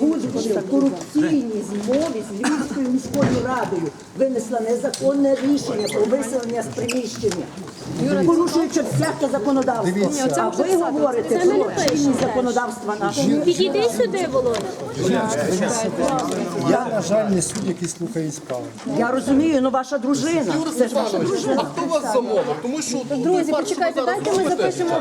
Будь-яка корупційній змові з Львівською міською радою винесла незаконне рішення про виселення з приміщення, порушуючи всяке законодавство. А ви говорите про чинність законодавства нашого. Підійди сюди, Володя. На жаль, не суд, який слухає справи. Я розумію, ну ваша дружина. Це ж ваша А дружина. хто вас замовив? Тому що Друзі, почекайте, дайте ми запишемо.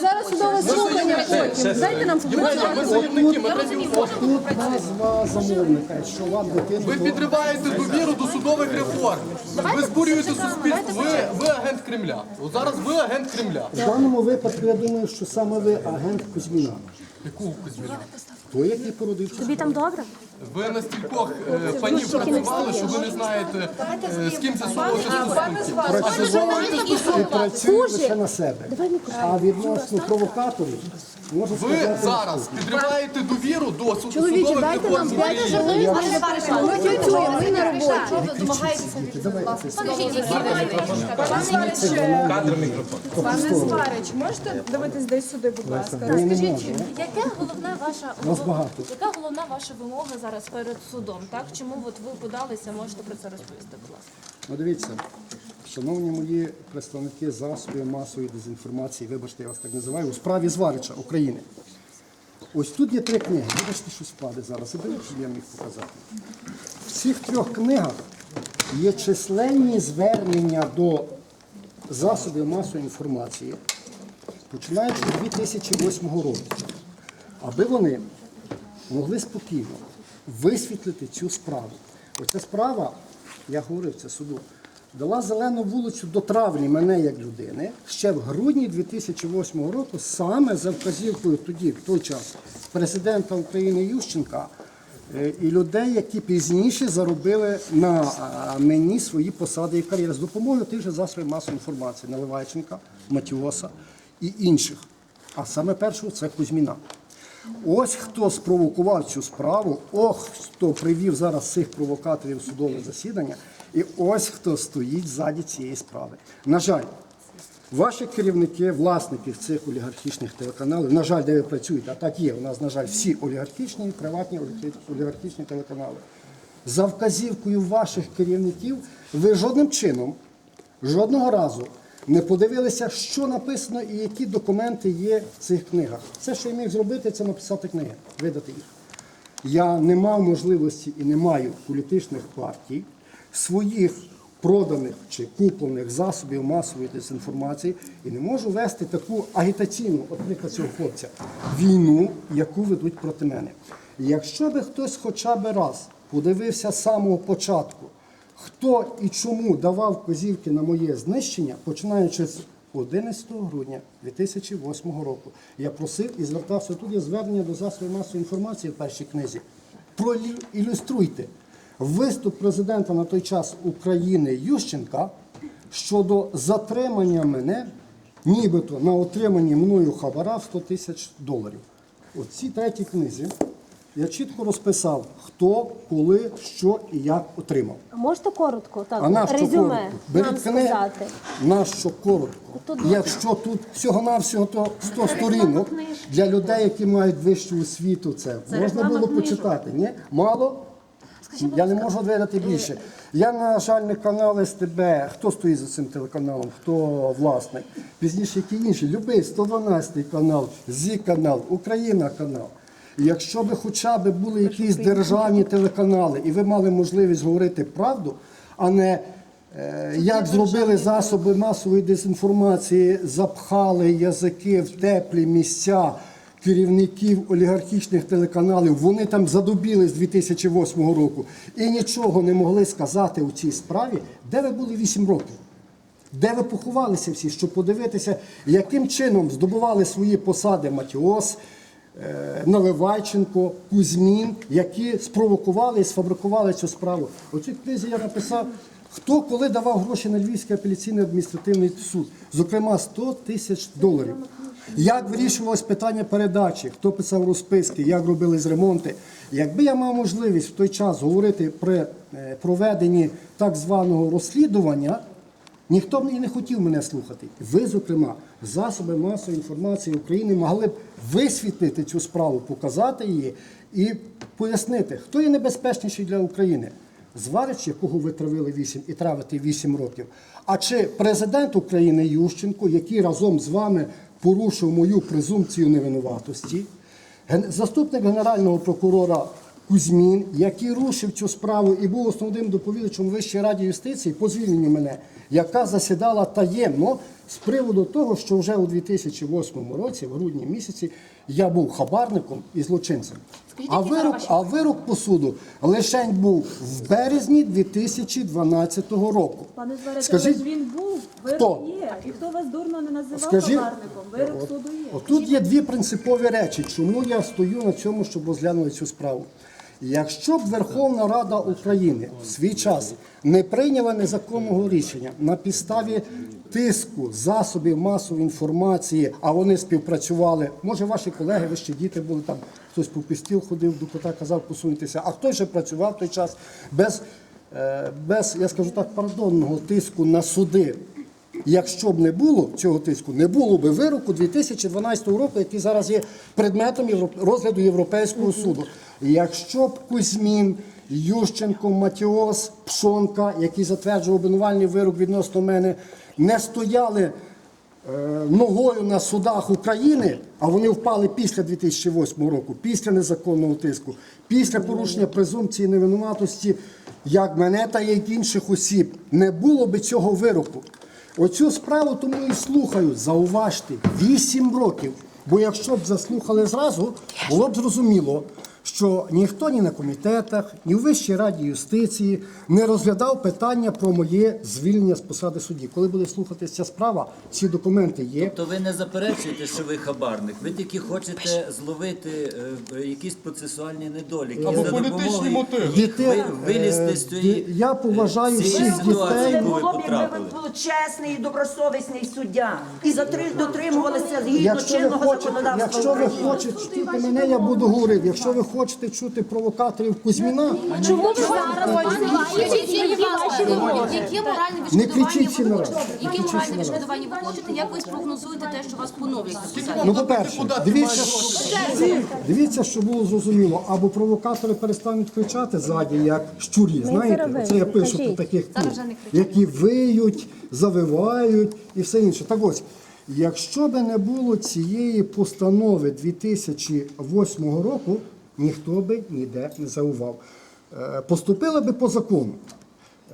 Зараз судове слухання потім. Дайте нам ми заявники, ми працюємо. Тут назва замовника, що вам дитину... Ви підриваєте довіру до судових реформ. Ви збурюєте суспільство. Ви, ви агент Кремля. От зараз ви агент Кремля. В даному випадку я думаю, що саме ви агент Кузьміна. Якого Кузьміна? Той, який породив тобі там добре? Ви на стількох е, панів працювали, що ви не знаєте, е, з ким з'ясовувати стосунки. З'ясовуєте і працює лише на себе. А відносно провокаторів, Ви сказати, зараз підриваєте довіру до суд- Чоловічі, судових дайте нам реформ. 5 хвилин, ми не працюємо. Ми працюємо, ми на роботі. Пане Сварич, можете дивитись десь сюди, будь ласка? Розкажіть, Яка головна ваша Нас багато. яка головна ваша вимога зараз перед судом? Так чому от ви подалися? Можете про це розповісти, будь ласка. Ну дивіться, шановні мої представники засобів масової дезінформації, вибачте, я вас так називаю, у справі Зварича України. Ось тут є три книги. Вибачте, що спаде зараз. Заберіть, щоб я міг показати. В цих трьох книгах є численні звернення до засобів масової інформації, починаючи з 2008 року, аби вони могли спокійно висвітлити цю справу. Оця справа, я говорив це суду, дала зелену вулицю до травлі мене як людини ще в грудні 2008 року, саме за вказівкою тоді, в той час, президента України Ющенка е, і людей, які пізніше заробили на мені свої посади і кар'єри з допомогою тих же засобів масової інформації Наливайченка, Матіоса і інших. А саме першого це Кузьміна. Ось хто спровокував цю справу, ох, хто привів зараз цих провокаторів в судове засідання, і ось хто стоїть ззаді цієї справи. На жаль, ваші керівники, власники цих олігархічних телеканалів, на жаль, де ви працюєте, а так є, у нас, на жаль, всі олігархічні і приватні олігархічні телеканали. За вказівкою ваших керівників, ви жодним чином, жодного разу не подивилися, що написано і які документи є в цих книгах. Все, що я міг зробити, це написати книги, видати їх. Я не мав можливості і не маю політичних партій своїх проданих чи куплених засобів масової дезінформації і не можу вести таку агітаційну, от приклад цього хлопця, війну, яку ведуть проти мене. Якщо би хтось хоча б раз подивився з самого початку, хто і чому давав вказівки на моє знищення, починаючи з 11 грудня 2008 року, я просив і звертався тут є звернення до засобів масової інформації в першій книзі. Проілюструйте виступ президента на той час України Ющенка щодо затримання мене, нібито на отриманні мною хабара в 100 тисяч доларів. У цій третій книзі я чітко розписав, хто, коли, що і як отримав. А можете коротко, А так, нащо резюме коротко? Беріть нам книги, сказати? нащо коротко? Тут Якщо тут всього-навсього то 100 сторінок для людей, які мають вищу освіту, це, можна було почитати. Ні? Мало? Я не можу видати більше. Я, на жаль, не канал СТБ. Хто стоїть за цим телеканалом, хто власник? Пізніше які інші. Любий 112 канал, ЗІ канал, Україна канал. Якщо б хоча б були якісь державні телеканали, і ви мали можливість говорити правду, а не е, як зробили засоби масової дезінформації, запхали язики в теплі місця керівників олігархічних телеканалів, вони там задубіли з 2008 року. І нічого не могли сказати у цій справі, де ви були 8 років. Де ви поховалися всі, щоб подивитися, яким чином здобували свої посади Матіос, Наливайченко, Кузьмін, які спровокували і сфабрикували цю справу. У цій книзі я написав, хто коли давав гроші на Львівський апеляційний адміністративний суд, зокрема 100 тисяч доларів. Як вирішувалось питання передачі, хто писав розписки, як робились ремонти. Якби я мав можливість в той час говорити при е, проведенні так званого розслідування, Ніхто і не хотів мене слухати. Ви, зокрема, засоби масової інформації України могли б висвітлити цю справу, показати її і пояснити, хто є небезпечніший для України. Зварич, якого ви травили 8 і травите 8 років. А чи президент України Ющенко, який разом з вами порушив мою презумпцію невинуватості, заступник генерального прокурора Кузьмін, який рушив цю справу і був основним доповідачем у Вищій раді юстиції по звільненню мене, яка засідала таємно з приводу того, що вже у 2008 році, в грудні місяці, я був хабарником і злочинцем. А вирок, а вирок по суду лишень був в березні 2012 року. Пане Зварите, Скажіть, але ж він був, вирок хто? є. І хто вас дурно не називав Скажіть, хабарником? Вирок суду є. Отут є дві принципові речі, чому я стою на цьому, щоб розглянули цю справу. Якщо б Верховна Рада України в свій час не прийняла незаконного рішення на підставі тиску засобів масової інформації, а вони співпрацювали, може ваші колеги, ви ще діти були там, хтось по пістіл ходив, до кота казав посуньтеся, а хтось ще працював той час без, е, без, я скажу так, пардонного тиску на суди. Якщо б не було цього тиску, не було б вироку 2012 року, який зараз є предметом розгляду Європейського суду. Якщо б Кузьмін, Ющенко, Матіос, Пшонка, який затверджував обвинувальний вирок відносно мене, не стояли е, ногою на судах України, а вони впали після 2008 року, після незаконного тиску, після порушення презумпції невинуватості, як мене та як інших осіб, не було би цього вироку. Оцю справу тому і слухаю. Зауважте, 8 років. Бо якщо б заслухали зразу, було б зрозуміло, що ніхто ні на комітетах, ні у Вищій раді юстиції не розглядав питання про моє звільнення з посади судді. Коли буде слухатися ця справа, ці документи є. То ви не заперечуєте, що ви хабарник. Ви тільки хочете зловити е, якісь процесуальні недоліки. Або за політичні допомогою мотиви. їх Діти, ви- вилізти з е, цієї я поважаю з цієї всіх ситуації, дітей. ви було б, якби потрапили. ви були чесний і добросовісний суддя і затри- дотримувалися згідно Якщо ви, чинного хочете, законодавства якщо ви України. хочете чути мене, я буду говорити. Якщо ви хочете чути провокаторів Кузьміна, Чому ви зараз які ваші вимоги? Моральні Не кричіть всі ви нараз. хочете? Які моральні відшкодування ви хочете? Як ви спрогнозуєте те, що вас поновлять посаді? Ну, по-перше, дивіться, дивіться, що було зрозуміло. Або провокатори перестануть кричати ззаді, як щурі. Знаєте, це я пишу про таких, тут, які виють, завивають і все інше. Так ось, якщо би не було цієї постанови 2008 року, ніхто би ніде не заував. Е, Поступили би по закону.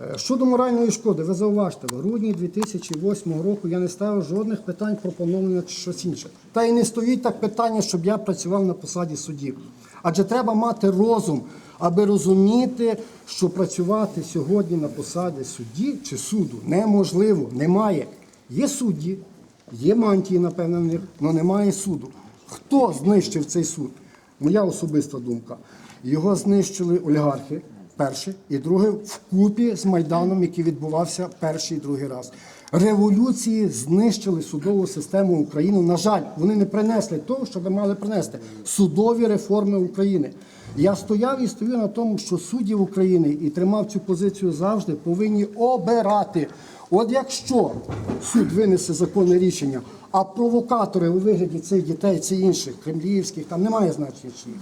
Е, Щодо моральної шкоди, ви зауважте, в грудні 2008 року я не ставив жодних питань про поновлення чи щось інше. Та й не стоїть так питання, щоб я працював на посаді судді. Адже треба мати розум, аби розуміти, що працювати сьогодні на посаді судді чи суду неможливо, немає. Є судді, є мантії, напевно, але немає суду. Хто знищив цей суд? Моя особиста думка. Його знищили олігархи. Перше і друге вкупі з Майданом, який відбувався перший і другий раз. Революції знищили судову систему України. На жаль, вони не принесли того, що ви мали принести судові реформи України. Я стояв і стою на тому, що судді України і тримав цю позицію завжди повинні обирати. От якщо суд винесе законне рішення, а провокатори у вигляді цих дітей, цих інших кремлівських, там немає значення чиїх,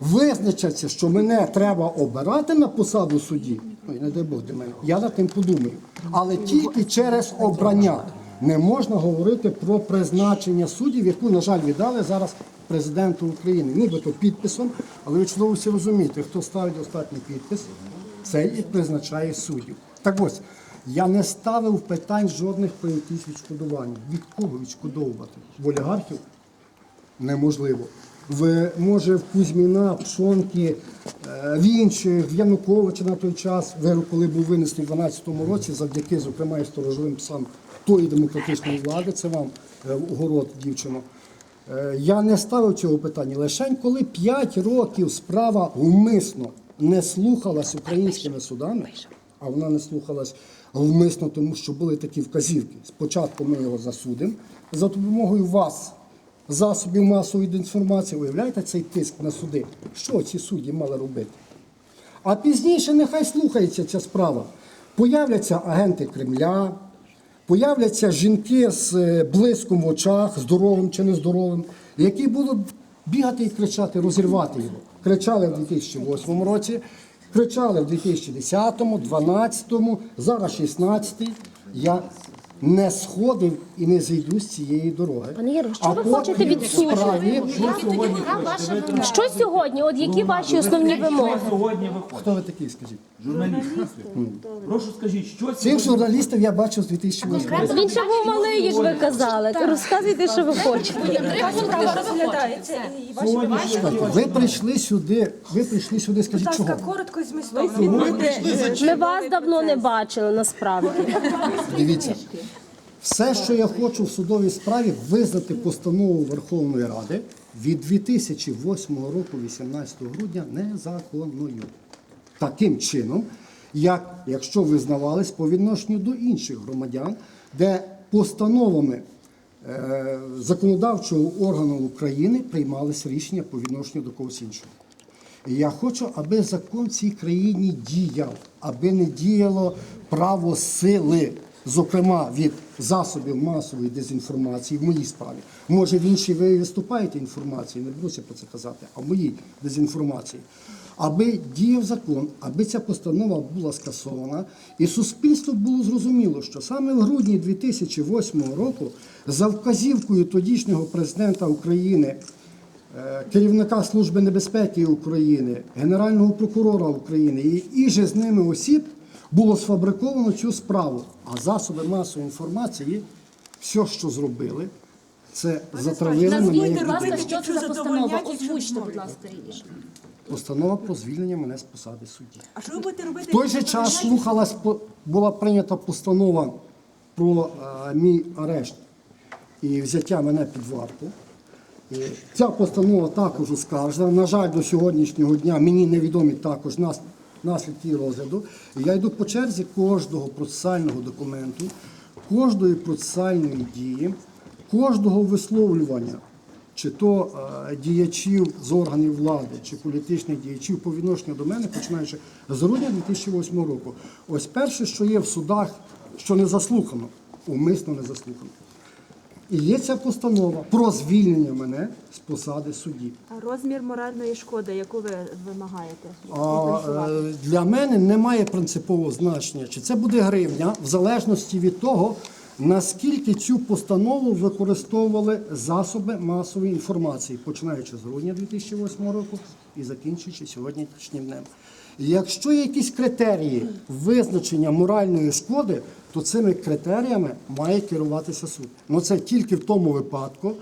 визначаться, що мене треба обирати на посаду судді, і не дай Бог для мене, я над тим подумаю. Але тільки через обрання не можна говорити про призначення суддів, яку, на жаль, віддали зараз президенту України. Нібито підписом, але ви чудово всі розумієте, хто ставить останній підпис, цей і призначає суддів. Так ось, я не ставив питань жодних про якісь відшкодування. Від кого відшкодовувати? В олігархів? неможливо. В, може, в Кузьміна, Пшонки, е, в інших, в Януковича на той час, вирок, коли був винесений в 12-му році, завдяки, зокрема, і сторожовим псам тої демократичної влади, це вам е, угород, дівчино. Е, Я не ставив цього питання. Лише коли 5 років справа вмисно не слухалась українськими судами, а вона не слухалась вмисно, тому що були такі вказівки. Спочатку ми його засудимо за допомогою вас, засобів масової інформації. Уявляєте цей тиск на суди? Що ці судді мали робити? А пізніше нехай слухається ця справа. Появляться агенти Кремля, появляться жінки з е, блиском в очах, здоровим чи нездоровим, які будуть бігати і кричати, розірвати його. Кричали в 2008 році, кричали в 2010, 2012, зараз 2016. Я не сходив і не зійду з цієї дороги. Пане Ігоре, що А ви хочете від справі- Що сьогодні? От які ваші основні вимоги? Сьогодні ви Хто ви такий, скажіть? журналісти. Прошу скажіть, що Цих журналістів я бачив з 2008 року. Він ще був малий, як ви казали. Розказуйте, що ви хочете. Ви прийшли сюди, ви прийшли сюди, скажіть Будь ласка, чого? коротко і змістовно. Ми вас давно не бачили насправді. Дивіться, все, що я хочу в судовій справі, визнати постанову Верховної Ради від 2008 року, 18 грудня, незаконною. Таким чином, як якщо визнавались по відношенню до інших громадян, де постановами е, законодавчого органу України приймалися рішення по відношенню до когось іншого. І я хочу, аби закон в цій країні діяв, аби не діяло право сили, зокрема від засобів масової дезінформації в моїй справі. Може, в іншій ви виступаєте інформації, не буду про це казати, а в моїй дезінформації. Аби діяв закон, аби ця постанова була скасована, і суспільство було зрозуміло, що саме в грудні 2008 року за вказівкою тодішнього президента України е, керівника Служби небезпеки України, Генерального прокурора України і іже з ними осіб було сфабриковано цю справу. А засоби масової інформації, все, що зробили, це затравили мене Назвіть, як будь ласка, що це за постанова? Озвучте, будь ласка, її. Постанова про звільнення мене з посади судді. А що ви будете робити? В той же час слухалась була прийнята постанова про е, мій арешт і взяття мене під варту. І ця постанова також оскаржена. На жаль, до сьогоднішнього дня мені невідомі також нас- наслідки розгляду. Я йду по черзі кожного процесуального документу, кожної процесуальної дії, кожного висловлювання чи то е, діячів з органів влади, чи політичних діячів по відношенню до мене, починаючи з грудня 2008 року. Ось перше, що є в судах, що не заслухано, умисно не заслухано. І є ця постанова про звільнення мене з посади судді. А розмір моральної шкоди, яку ви вимагаєте? А, е, для мене немає принципового значення, чи це буде гривня, в залежності від того, наскільки цю постанову використовували засоби масової інформації, починаючи з грудня 2008 року і закінчуючи сьогоднішнім днем. Якщо є якісь критерії визначення моральної шкоди, то цими критеріями має керуватися суд. Ну це тільки в тому випадку,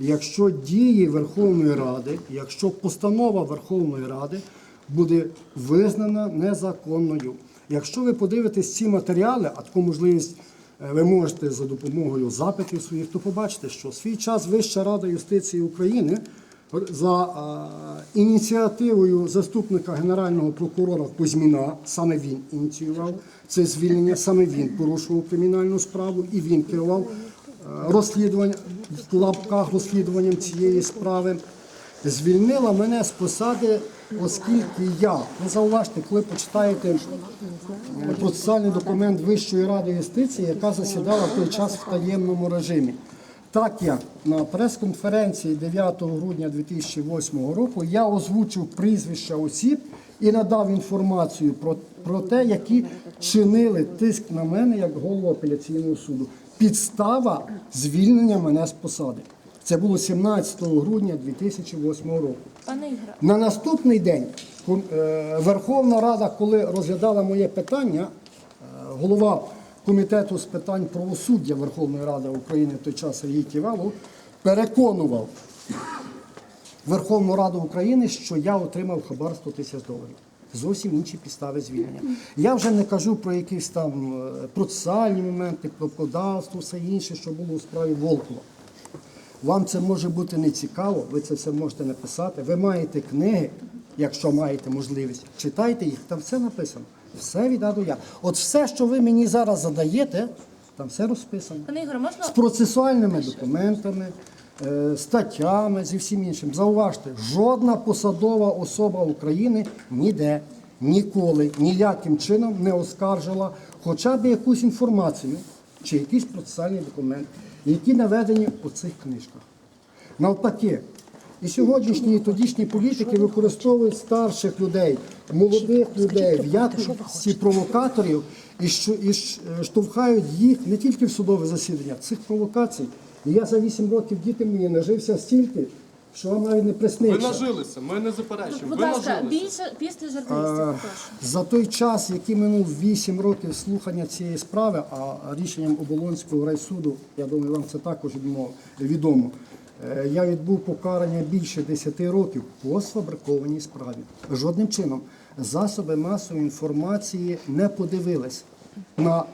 якщо дії Верховної Ради, якщо постанова Верховної Ради буде визнана незаконною. Якщо ви подивитесь ці матеріали, а таку можливість е, ви можете за допомогою запитів своїх, то побачите, що свій час Вища Рада юстиції України за е, ініціативою заступника генерального прокурора Кузьміна, саме він ініціював це звільнення, саме він порушував кримінальну справу і він керував е, розслідуванням в лапках розслідуванням цієї справи. Звільнила мене з посади, оскільки я, ну зауважте, коли почитаєте е, процесуальний документ Вищої ради юстиції, яка засідала в той час в таємному режимі. Так як на прес-конференції 9 грудня 2008 року я озвучив прізвища осіб і надав інформацію про, про те, які чинили тиск на мене як голову апеляційного суду. Підстава звільнення мене з посади. Це було 17 грудня 2008 року. На наступний день е, Верховна Рада, коли розглядала моє питання, е, голова комітету з питань правосуддя Верховної Ради України в той час Сергій Ківалов переконував Верховну Раду України, що я отримав хабар 100 тисяч доларів. Зовсім інші підстави звільнення. Я вже не кажу про якісь там е, процесуальні моменти, про подавство, все інше, що було у справі Волкова. Вам це може бути не цікаво, ви це все можете написати. Ви маєте книги, якщо маєте можливість, читайте їх, там все написано. Все від А до Я. От все, що ви мені зараз задаєте, там все розписано. пане Ігоре, можна З процесуальними документами, е, статтями, зі всім іншим. Зауважте, жодна посадова особа України ніде, ніколи, ніяким чином не оскаржила хоча б якусь інформацію чи якийсь процесуальний документ, які наведені у цих книжках. Навпаки, і сьогоднішні і тодішні політики використовують старших людей, молодих людей в якості провокаторів і, що- і штовхають їх не тільки в судове засідання, цих провокацій. І я за 8 років діти мені нажився стільки, що вам навіть не Ви присниться. нажилися, ми не заперечуємо. Будь ласка, більше після журналістів. За той час, який минув 8 років слухання цієї справи, а рішенням Оболонського райсуду, я думаю, вам це також відомо- відомо, е, я відбув покарання більше 10 років по сфабрикованій справі. Жодним чином засоби масової інформації не подивились на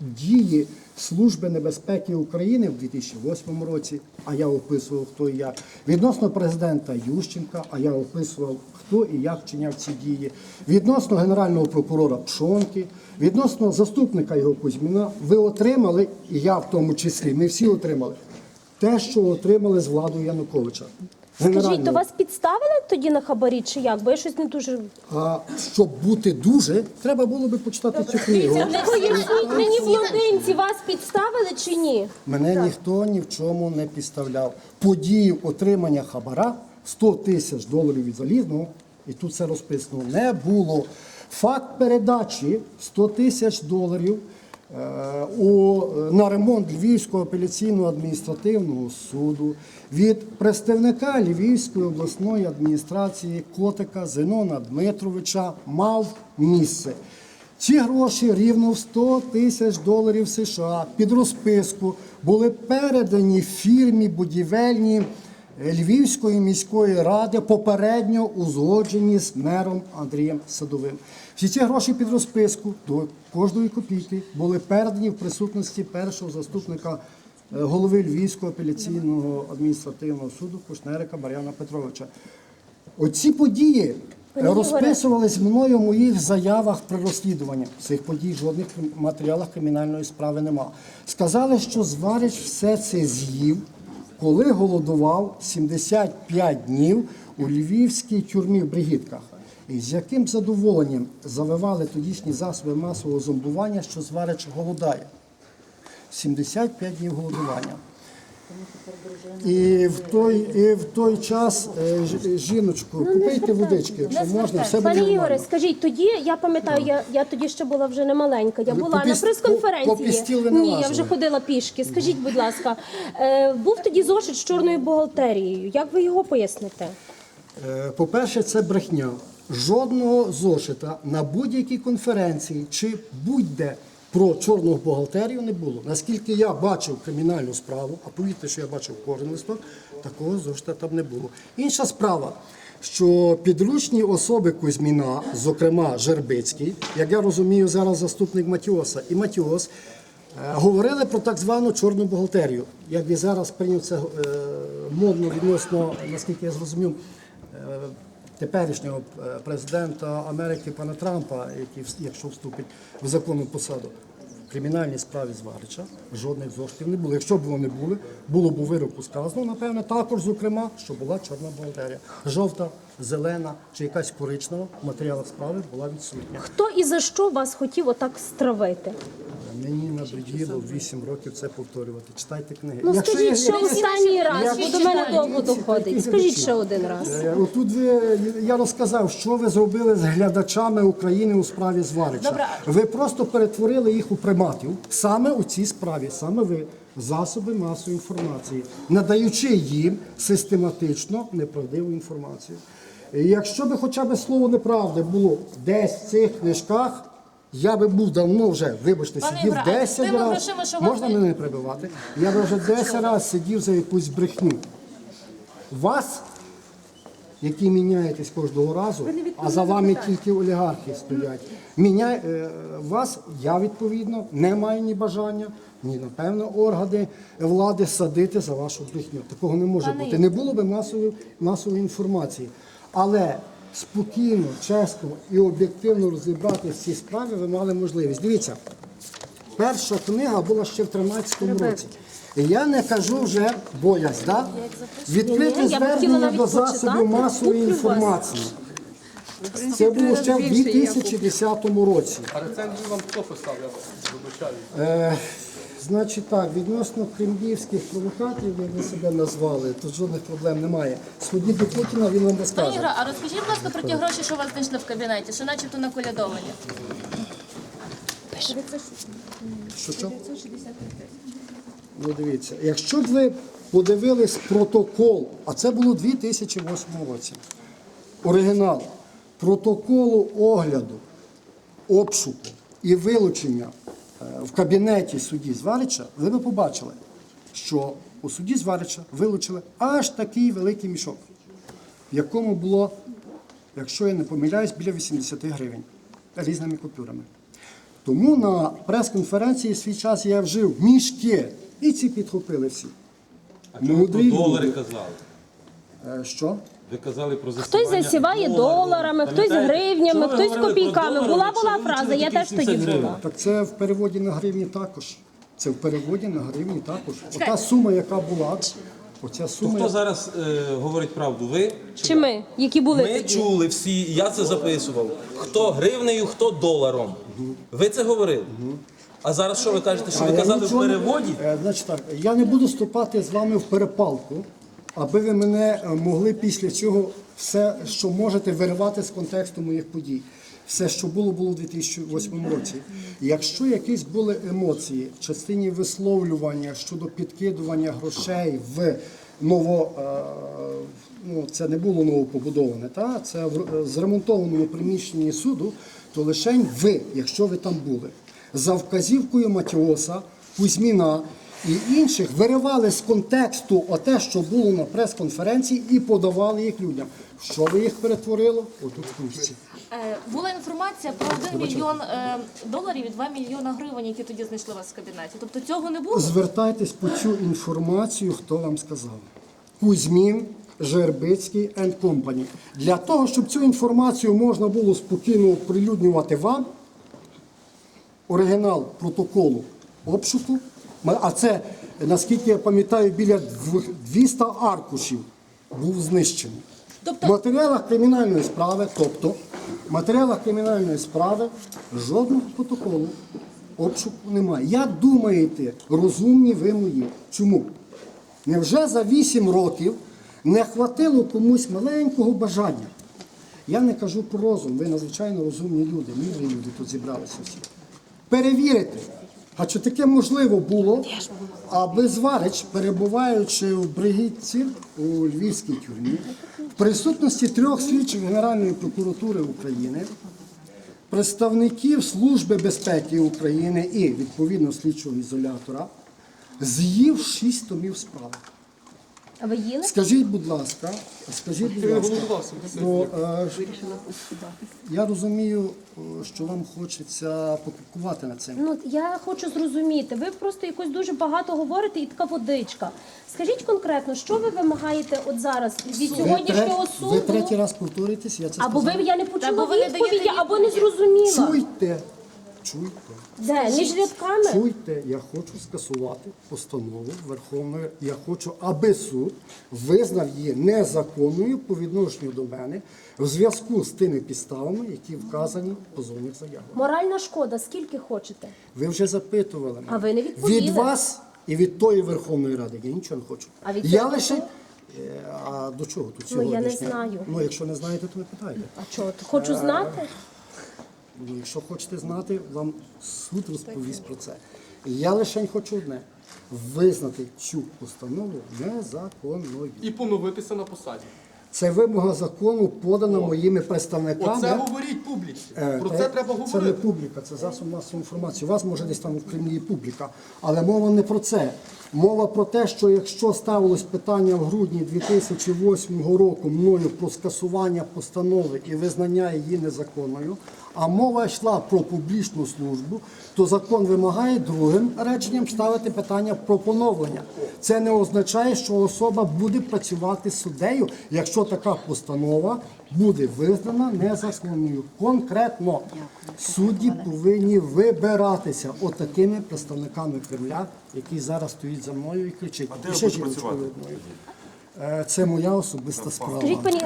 дії Служби небезпеки України в 2008 році, а я описував хто і як, відносно президента Ющенка, а я описував хто і як вчиняв ці дії, відносно генерального прокурора Пшонки, відносно заступника його Кузьміна, ви отримали, і я в тому числі, ми всі отримали, те, що отримали з владою Януковича. Скажіть, то вас підставили тоді на хабарі чи як? Бо я щось не дуже А щоб бути дуже, треба було би почитати цю книгу. поясніть мені блондинці, вас підставили чи ні? Мене ніхто ні в чому не підставляв. Подію отримання хабара 100 тисяч доларів від залізного, і тут все розписано, не було. Факт передачі 100 тисяч доларів у, на ремонт Львівського апеляційного адміністративного суду від представника Львівської обласної адміністрації Котика Зенона Дмитровича мав місце. Ці гроші рівно в 100 тисяч доларів США під розписку були передані фірмі будівельній е, Львівської міської ради, попередньо узгоджені з мером Андрієм Садовим. Всі ці гроші під розписку до кожної копійки були передані в присутності першого заступника е, голови Львівського апеляційного адміністративного суду Кушнерика Мар'яна Петровича. Оці події Пане розписувались мною в моїх заявах при розслідуванні. Цих подій в жодних матеріалах кримінальної справи нема. Сказали, що Зварич все це з'їв, коли голодував 75 днів у львівській тюрмі в Бригітках. І з яким задоволенням завивали тодішні засоби масового зомбування, що Зварич голодає. 75 днів голодування. І в той, і в той час, е, ж- жіночку, купуйте водички, якщо можна, все буде Пане Ігоре, нормально. скажіть, тоді я пам'ятаю, я, я тоді ще була вже не маленька. Я Ви була по на піс- прес-конференції. по- по пістіл ви не Ні, я лазили? вже ходила пішки. Скажіть, будь ласка, е, був тоді зошит з чорною бухгалтерією. Як ви його поясните? Е, По-перше, це брехня. Жодного зошита на будь-якій конференції чи будь-де про чорну бухгалтерію не було. Наскільки я бачив кримінальну справу, а повірте, що я бачив кожен листок, такого зошита там не було. Інша справа, що підручні особи Кузьміна, зокрема Жербицький, як я розумію, зараз заступник Матіоса, і Матіос, Е, Говорили про так звану чорну бухгалтерію. Як і зараз прийняв це е, модно відносно, наскільки я зрозумів, е, теперішнього е, президента Америки пана Трампа, який якщо вступить в законну посаду. В кримінальній справі Зварича жодних зоштів не було. Якщо б вони були, було б у вироку сказано, напевне, також, зокрема, що була чорна бухгалтерія. Жовта, зелена чи якась коричнева в справи була відсутня. Хто і за що вас хотів отак стравити? Мені надоїло 8 років це повторювати. Читайте книги. Ну Якщо скажіть є- ще останній раз, бо до мене довго доходить. Скажіть ще один раз. Е, Отут ви, я розказав, що ви зробили з глядачами України у справі Зварича. Ви просто перетворили їх у приматів саме у цій справі, саме ви, засоби масової інформації, надаючи їм систематично неправдиву інформацію. І Якщо би хоча б слово неправди було десь в цих книжках, я би був давно вже, вибачте, Пане сидів Ігоре, а 10 тими разів. грошима, що Можна мене не прибивати? Я би вже 10 разів сидів за якусь брехню. Вас, які міняєтесь кожного разу, а за вами тільки олігархи стоять. Міняй, е, вас, я відповідно, не маю ні бажання, ні, напевно, органи влади садити за вашу брехню. Такого не може бути. Не було би масової, масової інформації. Але спокійно, чесно і об'єктивно розібрати ці справи ви мали можливість. Дивіться, перша книга була ще в 13-му році. І я не кажу вже боясь, да? відкрите хотіла звернення до засобів масової інформації. Це було ще в 2010 році. А рецензію вам хто писав? Я вибачаю. Значить так, відносно кремлівських провокаторів, як ви себе назвали, тут жодних проблем немає. Сходіть до Путіна, він вам Пані розкаже. Ігра, а розкажіть, будь ласка, про ті гроші, що у вас знайшли в кабінеті, що начебто наколядовані. Що що? Ну дивіться, якщо б ви подивились протокол, а це було у 2008 році, оригінал протоколу огляду, обшуку і вилучення в кабінеті судді Зварича, ви б побачили, що у судді Зварича вилучили аж такий великий мішок, в якому було, якщо я не помиляюсь, біля 80 гривень різними купюрами. Тому на прес-конференції свій час я вжив мішки, і ці підхопили всі. Мудрі долари люди. казали. Е, Що? Ви казали про Хтось засіває доларами, хтось Пам'ятаєте? гривнями, Вчора хтось говорили про копійками. долари, Була була фраза, я тільки теж тоді 70 гривень. була. Так це в переводі на гривні також. Це в переводі на гривні також. Ота сума, яка була, оця То сума. хто зараз е, говорить правду? Ви? Чи ми, які були Ми тоді? чули всі, я це записував. Хто гривнею, хто доларом. Ви це говорили. А зараз що ви кажете, що А ви я казали в нічого не- переводі? Е, Значить так, я не буду вступати з вами в перепалку, аби ви мене е, могли після цього все, що можете, виривати з контексту моїх подій. Все, що було, було у 2008 році. Якщо якісь були емоції в частині висловлювання щодо підкидування грошей в ново, е, ну це не було новопобудоване, та це в зремонтованому приміщенні суду, то лише ви, якщо ви там були, за вказівкою Матіоса, Кузьміна і інших виривали з контексту оте, що було на прес-конференції, і подавали їх людям. Що ви їх перетворило? Отут в. Е, Була інформація про 1 мільйон е, доларів і 2 мільйона гривень, які тоді знайшли вас в кабінеті. Тобто цього не було? Звертайтесь по цю інформацію, хто вам сказав. Кузьмін, Жербицький and Company. Для того, щоб цю інформацію можна було спокійно оприлюднювати вам, оригінал протоколу обшуку, а це, наскільки я пам'ятаю, біля 200 аркушів був знищений. В матеріалах кримінальної справи, тобто в матеріалах кримінальної справи жодного протоколу обшуку немає. Як думаєте, розумні ви мої? Чому? Невже за 8 років не хватило комусь маленького бажання? Я не кажу про розум, ви надзвичайно розумні люди, мудрі люди тут зібралися всі. Перевірити, а чи таке можливо було, аби Зварич, перебуваючи в Бригітці у Львівській тюрмі, в присутності трьох слідчих Генеральної прокуратури України, представників Служби безпеки України і відповідно слідчого ізолятора, з'їв шість томів справи. А ви їли? Скажіть, будь ласка, скажіть, будь ласка, ну, е, я розумію, е, що вам хочеться покупувати на цим. Ну я хочу зрозуміти. Ви просто якось дуже багато говорите, і така водичка. Скажіть конкретно, що ви вимагаєте от зараз від сьогоднішнього тре- ви суду? третій раз повторюєтесь, я це Або ви сказав. я не почула ви відповіді, або не зрозуміла. Чуйте, чуйте. Де між рядками? Чуйте, я хочу скасувати постанову Верховної. Я хочу, аби суд визнав її незаконною по відношенню до мене в зв'язку з тими підставами, які вказані в позовних заявах. Моральна шкода, скільки хочете? Ви вже запитували мене. А ви не відповіли. від вас і від тої Верховної Ради. Я нічого не хочу. А від я цього лише. Е, А до чого тут Ну, я не знаю. Ну, якщо не знаєте, то ви питайте. А чого? Хочу знати. Якщо хочете знати, вам суд розповість про це. Я лише хочу одне визнати цю постанову незаконною. І поновитися на посаді. Це вимога закону подана моїми представниками. Оце говоріть публіці. Е, Про та- це треба говорити. Це не публіка, це засоб масової інформації. У вас може десь там в Кремлі публіка. Але мова не про це. Мова про те, що якщо ставилось питання в грудні 2008 року мною про скасування постанови і визнання її незаконною, а мова йшла про публічну службу, то закон вимагає другим реченням ставити питання про поновлення. Це не означає, що особа буде працювати суддею, якщо така постанова буде визнана незаконною. Конкретно судді повинні вибиратися отакими представниками Кремля, які зараз стоїть за мною і кричить. І ще жіночкою одною. Е, Це моя особиста справа. Скажіть, пані